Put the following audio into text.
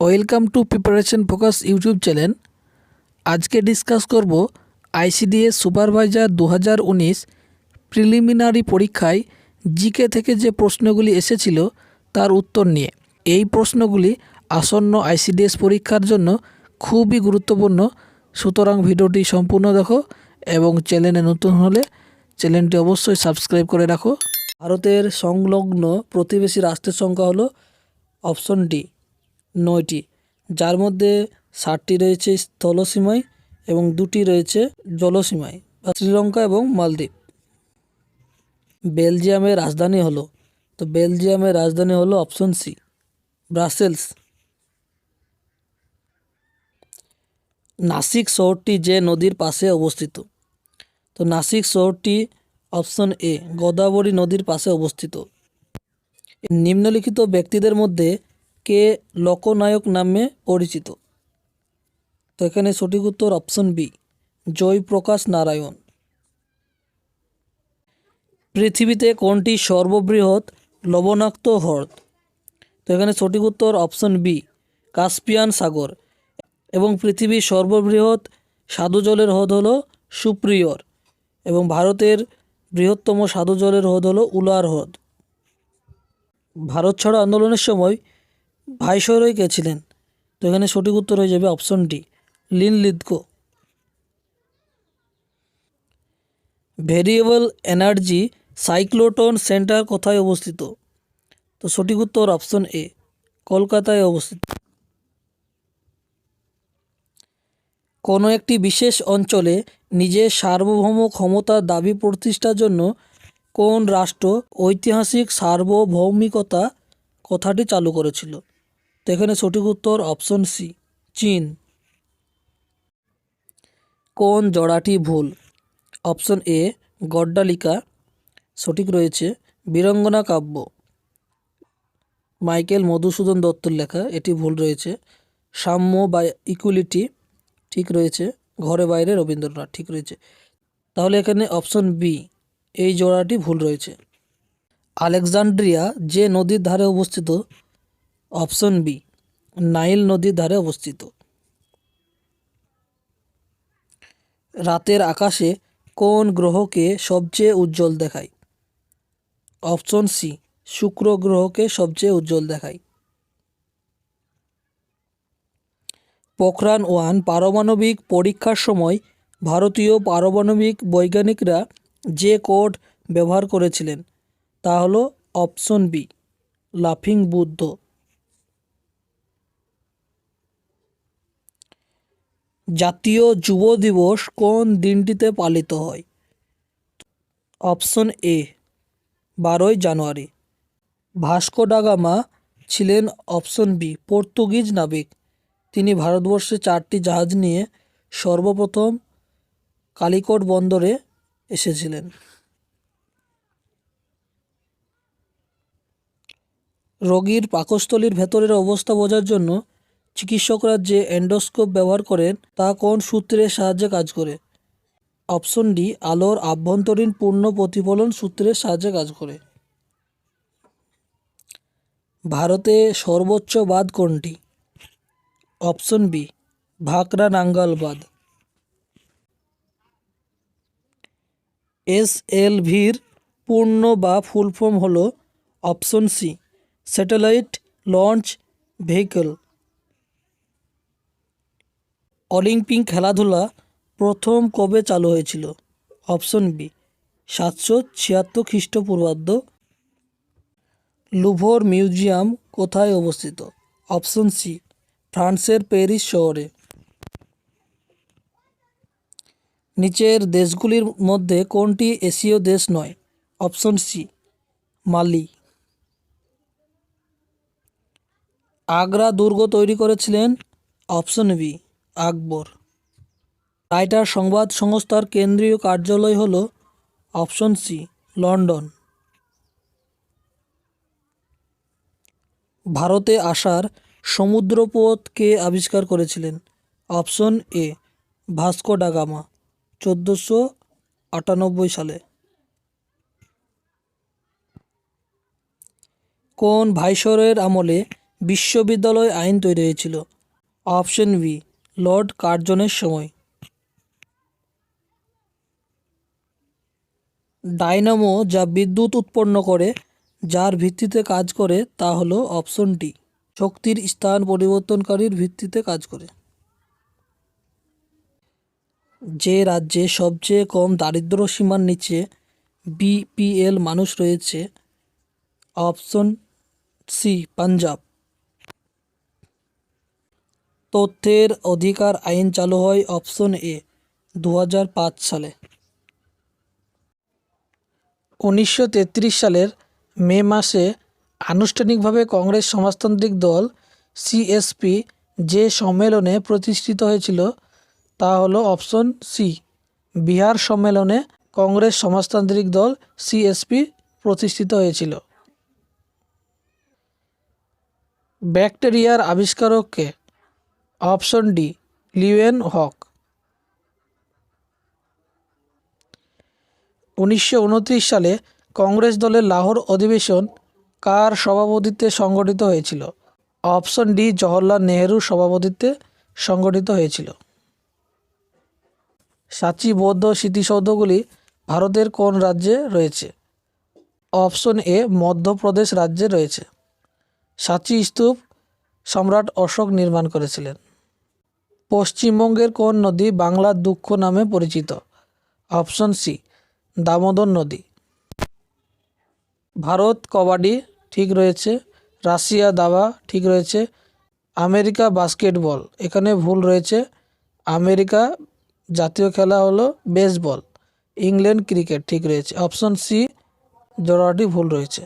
Welcome to preparation focus YouTube channel. আজকে discuss করব ICDS supervisor দু হাজার উনিশ প্রিলিমিনারি পরীক্ষায় জিকে থেকে যে প্রশ্নগুলি এসেছিল তার উত্তর নিয়ে। এই প্রশ্নগুলি আসন্ন আইসিডিএস পরীক্ষার জন্য খুবই গুরুত্বপূর্ণ। সুতরাং ভিডিওটি সম্পূর্ণ দেখো এবং চ্যানেলে নতুন হলে চ্যানেলটি অবশ্যই সাবস্ক্রাইব করে রাখো। ভারতের সংলগ্ন প্রতিবেশী রাষ্ট্রের সংখ্যা হলো অপশন ডি। নয়টি। যার মধ্যে ষাটটি রয়েছে স্থলসীমায় এবং দুটি রয়েছে জলসীমায়, বা শ্রীলঙ্কা এবং মালদ্বীপ। বেলজিয়ামের রাজধানী হলো, তো বেলজিয়ামের রাজধানী হলো অপশন সি, ব্রাসেলস। নাসিক শহরটি যে নদীর পাশে অবস্থিত, তো নাসিক শহরটি অপশন এ, গোদাবরী নদীর পাশে অবস্থিত। নিম্নলিখিত ব্যক্তিদের মধ্যে কে লোকনায়ক নামে পরিচিত। তো এখানে সঠিক উত্তর অপশন বি জয়প্রকাশ নারায়ণ। পৃথিবীতে কোনটি সর্ববৃহৎ লবণাক্ত হ্রদ? তো এখানে সঠিক উত্তর অপশন বি কাস্পিয়ান সাগর। এবং পৃথিবীর সর্ববৃহৎ স্বাদু জলের হ্রদ হল সুপ্রিয়র এবং ভারতের বৃহত্তম স্বাদু জলের হ্রদ হল উলার হ্রদ। ভারত ছাড়ো আন্দোলনের সময় ভাইসরয় কে ছিলেন? তো এখানে সঠিক উত্তর হয়ে যাবে অপশন ডি লিন লিদকো। ভেরিয়েবল এনার্জি সাইক্লোটন সেন্টার কোথায় অবস্থিত? তো সঠিক উত্তর অপশন এ কলকাতায় অবস্থিত। কোনো একটি বিশেষ অঞ্চলে নিজের সার্বভৌম ক্ষমতার দাবি প্রতিষ্ঠার জন্য কোন রাষ্ট্র ঐতিহাসিক সার্বভৌমিকতা কথাটি চালু করেছিল? তো এখানে সঠিক উত্তর অপশন সি চীন। কোন জোড়াটি ভুল? অপশন এ গড্ডালিকা। সঠিক রয়েছে, বীরঙ্গনা কাব্য। মাইকেল মধুসূদন দত্তর লেখা, এটি ভুল রয়েছে। সাম্য বা ইকুয়ালিটি ঠিক রয়েছে, ঘরে বাইরে রবীন্দ্রনাথ, ঠিক রয়েছে। তাহলে এখানে অপশন বি এই জোড়াটি ভুল রয়েছে। আলেকজান্ড্রিয়া যে নদীর ধারে অবস্থিত অপশন বি, নাইল নদীর ধারে অবস্থিত। রাতের আকাশে কোন গ্রহকে সবচেয়ে উজ্জ্বল দেখায়? অপশন সি, শুক্র গ্রহকে সবচেয়ে উজ্জ্বল দেখায়। পোখরান ওয়ান পারমাণবিক পরীক্ষার সময় ভারতীয় পারমাণবিক বৈজ্ঞানিকরা যে কোড ব্যবহার করেছিলেন, তা হলো অপশন বি, লাফিং বুদ্ধ। জাতীয় যুব দিবস কোন দিনটিতে পালিত হয়? অপশন এ, বারোই জানুয়ারি। ভাস্কো ডাগামা ছিলেন অপশন বি, পর্তুগিজ নাবিক। তিনি ভারতবর্ষে চারটি জাহাজ নিয়ে সর্বপ্রথম কালিকট বন্দরে এসেছিলেন। রোগীর পাকস্থলীর ভেতরের অবস্থা বোঝার জন্য চিকিৎসকরা যে এন্ডোস্কোপ ব্যবহার করেন, তা কোন সূত্রের সাহায্যে কাজ করে? অপশন ডি, আলোর আভ্যন্তরীণ পূর্ণ প্রতিফলন সূত্রের সাহায্যে কাজ করে। ভারতে সর্বোচ্চ বাঁধ কোনটি? অপশন বি, ভাকরা নাঙ্গাল বাঁধ। এস এল ভির পূর্ণ বা ফুল ফর্ম হল option C, satellite launch vehicle. Olympic খেলাধুলা প্রথম কবে চালু হয়েছিল? অপশন বি, সাতশো ছিয়াত্তর খ্রিস্টপূর্বাব্দ। লুভোর মিউজিয়াম কোথায় অবস্থিত? অপশন সি, ফ্রান্সের প্যারিস শহরে। নিচের দেশগুলির মধ্যে কোনটি এশীয় দেশ নয়? অপশন সি, মালি। আগ্রা দুর্গ তৈরি করেছিলেন? অপশন বি আকবর। রাইটার সংবাদ সংস্থার কেন্দ্রীয় কার্যালয় হল অপশন সি, লন্ডন। ভারতে আসার সমুদ্রপথ কে আবিষ্কার করেছিলেন? অপশন এ, ভাস্কো ডাগামা চোদ্দোশো আটানব্বই সালে। কোন ভাইসরয়ের আমলে বিশ্ববিদ্যালয় আইন তৈরি হয়েছিল? অপশন বি লর্ড কার্জনের সময়। ডাইনামো যা বিদ্যুৎ উৎপন্ন করে, যার ভিত্তিতে কাজ করে, তা হলো অপশন ডি, শক্তির স্থান পরিবর্তনকারীর ভিত্তিতে কাজ করে। যে রাজ্যে সবচেয়ে কম দারিদ্র সীমার নিচে বিপিএল মানুষ রয়েছে, অপশন সি, পাঞ্জাব। তথ্যের অধিকার আইন চালু হয় অপশন এ দু হাজার পাঁচ সালে। উনিশশো তেত্রিশ সালের মে মাসে আনুষ্ঠানিকভাবে কংগ্রেস সমাজতান্ত্রিক দল সিএসপি যে সম্মেলনে প্রতিষ্ঠিত হয়েছিল তা হলো অপশন সি, বিহার সম্মেলনে কংগ্রেস সমাজতান্ত্রিক দল সিএসপি প্রতিষ্ঠিত হয়েছিল। ব্যাকটেরিয়ার আবিষ্কারককে অপশন ডি, লিওয়েন হক। উনিশশো উনত্রিশ সালে কংগ্রেস দলের লাহোর অধিবেশন কার সভাপতিত্বে সংগঠিত হয়েছিল? অপশন ডি, জওহরলাল নেহেরুর সভাপতিত্বে সংগঠিত হয়েছিল। সাঁচি বৌদ্ধ স্মৃতিসৌধগুলি ভারতের কোন রাজ্যে রয়েছে? অপশন এ, মধ্যপ্রদেশ রাজ্যে রয়েছে। সাঁচি স্তূপ সম্রাট অশোক নির্মাণ করেছিলেন। পশ্চিমবঙ্গের কোন নদী বাংলার দুঃখ নামে পরিচিত? অপশন সি, দামোদর নদী। ভারত কবাডি ঠিক রয়েছে, রাশিয়া দাবা ঠিক রয়েছে, আমেরিকা বাস্কেটবল এখানে ভুল রয়েছে, আমেরিকা জাতীয় খেলা হলো বেসবল, ইংল্যান্ড ক্রিকেট ঠিক রয়েছে। অপশন সি, জোড়াটি ভুল রয়েছে।